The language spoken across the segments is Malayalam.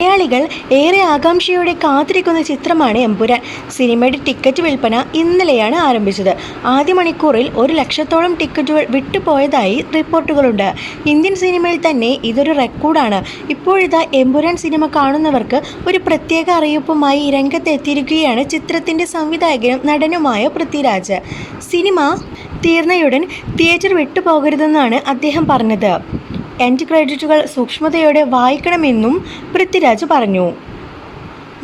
മലയാളികൾ ഏറെ ആകാംക്ഷയോടെ കാത്തിരിക്കുന്ന ചിത്രമാണ് എമ്പുരാൻ. സിനിമയുടെ ടിക്കറ്റ് വിൽപ്പന ഇന്നലെയാണ് ആരംഭിച്ചത്. ആദ്യ മണിക്കൂറിൽ ഒരു ലക്ഷത്തോളം ടിക്കറ്റുകൾ വിട്ടുപോയതായി റിപ്പോർട്ടുകളുണ്ട്. ഇന്ത്യൻ സിനിമയിൽ തന്നെ ഇതൊരു റെക്കോർഡാണ്. ഇപ്പോഴിതാ എമ്പുരാൻ സിനിമ കാണുന്നവർക്ക് ഒരു പ്രത്യേക അറിയിപ്പുമായി രംഗത്തെത്തിയിരിക്കുകയാണ് ചിത്രത്തിന്റെ സംവിധായകനും നടനുമായ പൃഥ്വിരാജ്. സിനിമ തീർന്നയുടൻ തിയേറ്റർ വിട്ടുപോകരുതെന്നാണ് അദ്ദേഹം പറഞ്ഞത്. എൻഡ് ക്രെഡിറ്റുകൾ സൂക്ഷ്മതയോടെ വായിക്കണമെന്നും പൃഥ്വിരാജ് പറഞ്ഞു.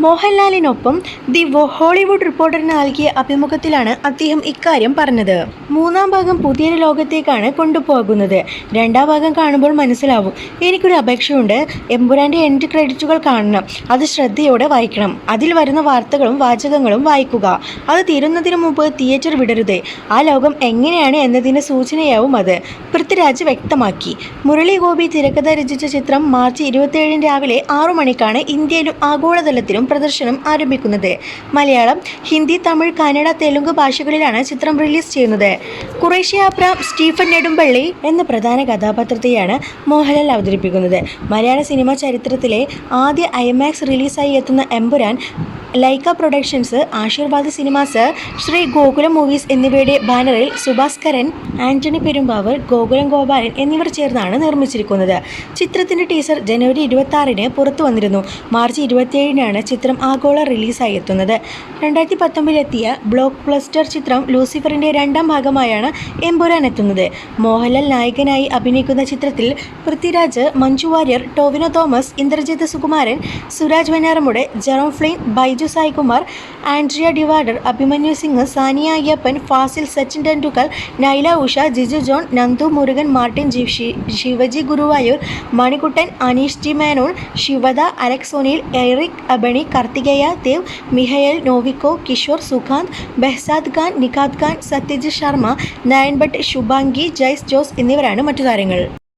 മോഹൻലാലിനൊപ്പം ദി ഹോളിവുഡ് റിപ്പോർട്ടറിന് നൽകിയ അഭിമുഖത്തിലാണ് അദ്ദേഹം ഇക്കാര്യം പറഞ്ഞത്. മൂന്നാം ഭാഗം പുതിയൊരു ലോകത്തേക്കാണ് കൊണ്ടുപോകുന്നത്. രണ്ടാം ഭാഗം കാണുമ്പോൾ മനസ്സിലാവും എനിക്കൊരു അപേക്ഷയുണ്ട്. എമ്പുരാന്റെ എൻഡ് ക്രെഡിറ്റുകൾ കാണണം. അത് ശ്രദ്ധയോടെ വായിക്കണം. അതിൽ വരുന്ന വാർത്തകളും വാചകങ്ങളും വായിക്കുക. അത് തീരുന്നതിന് മുമ്പ് തിയേറ്റർ വിടരുത്. ആ ലോകം എങ്ങനെയാണ് എന്നതിന് സൂചനയാവും അത്. പൃഥ്വിരാജ് വ്യക്തമാക്കി. മുരളി ഗോപി തിരക്കഥ രചിച്ച ചിത്രം മാർച്ച് ഇരുപത്തിയേഴിന് രാവിലെ ആറു മണിക്കാണ് ഇന്ത്യയിലും ആഗോളതലത്തിലും പ്രദർശനം ആരംഭിക്കുന്നത്. മലയാളം ഹിന്ദി തമിഴ് കന്നഡ തെലുങ്ക് ഭാഷകളിലാണ് ചിത്രം റിലീസ് ചെയ്യുന്നത്. കുറേശ്യ അബ്രാം സ്റ്റീഫൻ നെടുമ്പള്ളി എന്ന പ്രധാന കഥാപാത്രത്തെയാണ് മോഹൻലാൽ അവതരിപ്പിക്കുന്നത്. മലയാള സിനിമാ ചരിത്രത്തിലെ ആദ്യ ഐമാക്സ് റിലീസായി എത്തുന്ന Empuraan Lyca productions Aashirvad cinemas Sree Gokulam movies എന്നിവയുടെ ബാനറിൽ സുഭാസ്കരൻ ആന്റണി പെരുമ്പാവ് ഗോകുലം ഗോപാലൻ എന്നിവർ ചേർന്നാണ് നിർമ്മിച്ചിരിക്കുന്നത്. ചിത്രത്തിന്റെ ടീസർ ജനുവരി ഇരുപത്തി ആറിന് പുറത്തു വന്നിരുന്നു. മാർച്ച് ഇരുപത്തിയേഴിനാണ് ചിത്രം ആഗോള റിലീസായി എത്തുന്നത്. രണ്ടായിരത്തി പത്തൊമ്പതിലെത്തിയ ബ്ലോക്ക് ബ്ലസ്റ്റർ ചിത്രം ലൂസിഫറിന്റെ രണ്ടാം ഭാഗമായാണ് എംപുരാൻ എത്തുന്നത്. മോഹൻലാൽ നായകനായി അഭിനയിക്കുന്ന ചിത്രത്തിൽ Prithviraj Manju Warrier Tovino Thomas Indrajith Sukumaran Suraj Venjaramoodu Jerome Flynn Baiju Saikumar Andrea Tivadar Abhimanyu Singh Saniya Iyappan Fazil Sachin Tendulkar Naila Usha Giju John Nandu Murugan Martin Shivaji Guruvayoor Manikuttan Aneesh T Menon Shivada Alex O'Neil Eric Ebouaney Karthikeya Dev Mikhail Novikov Kishore Sukanth Behzad Khan Nikhat Khan Satyajit Sharma Nayan Bhatt Shubhangi Jaise Jose എന്നിവരാണ് മറ്റു താരങ്ങൾ.